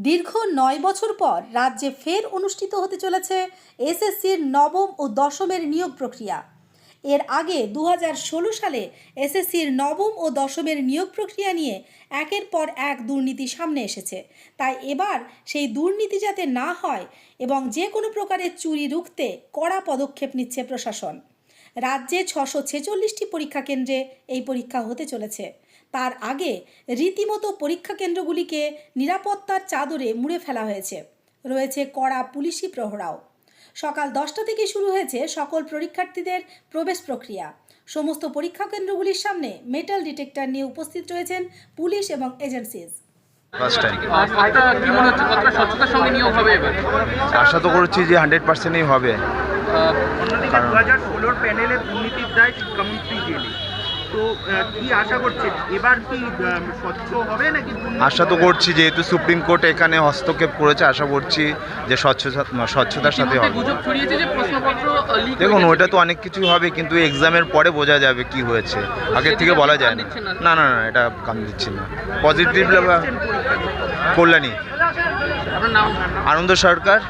দীর্ঘ নয় বছর পর রাজ্যে ফের অনুষ্ঠিত হতে চলেছে এসএসসির নবম ও দশমের নিয়োগ প্রক্রিয়া। এর আগে দু হাজার ষোলো সালে এসএসসির নবম ও দশমের নিয়োগ প্রক্রিয়া নিয়ে একের পর এক দুর্নীতি সামনে এসেছে। তাই এবার সেই দুর্নীতি যাতে না হয় এবং যে কোনো প্রকারের চুরি রুখতে কড়া পদক্ষেপ নিচ্ছে প্রশাসন। রাজ্যে ছশো ছেচল্লিশটি পরীক্ষা কেন্দ্রে এই পরীক্ষা হতে চলেছে। তার আগে রীতিমতো পরীক্ষা কেন্দ্রগুলিকে নিরাপত্তার চাদরে মুড়ে ফেলা হয়েছে। রয়েছে কড়া পুলিশি প্রহরাও। সকাল দশটা থেকে শুরু হয়েছে সকল পরীক্ষার্থীদের প্রবেশ প্রক্রিয়া। সমস্ত পরীক্ষা কেন্দ্রগুলির সামনে মেটাল ডিটেক্টর নিয়ে উপস্থিত রয়েছেন পুলিশ এবং এজেন্সিজ মনে আশা তো করছি যে হান্ড্রেড পার্সেন্টই হবে। আহ, দু হাজার ষোলোর প্যানেলে দুর্নীতির দায় জেলে তো কি আশা করছেন এবার কি স্বচ্ছ হবে নাকি আশা তো করছি যেহেতু সুপ্রিম কোর্ট এখানে হস্তক্ষেপ করেছে আশা করছি যে স্বচ্ছতা স্বচ্ছতার সাথে হবে। দেখুন ওটা তো অনেক কিছু হবে কিন্তু এক্সামের পরে বোঝা যাবে কি হয়েছে। আগের থেকে বলা যায় না। না? না না এটা কাম দিচ্ছি না। পজিটিভ? কল্যাণী। আনন্দ সরকার।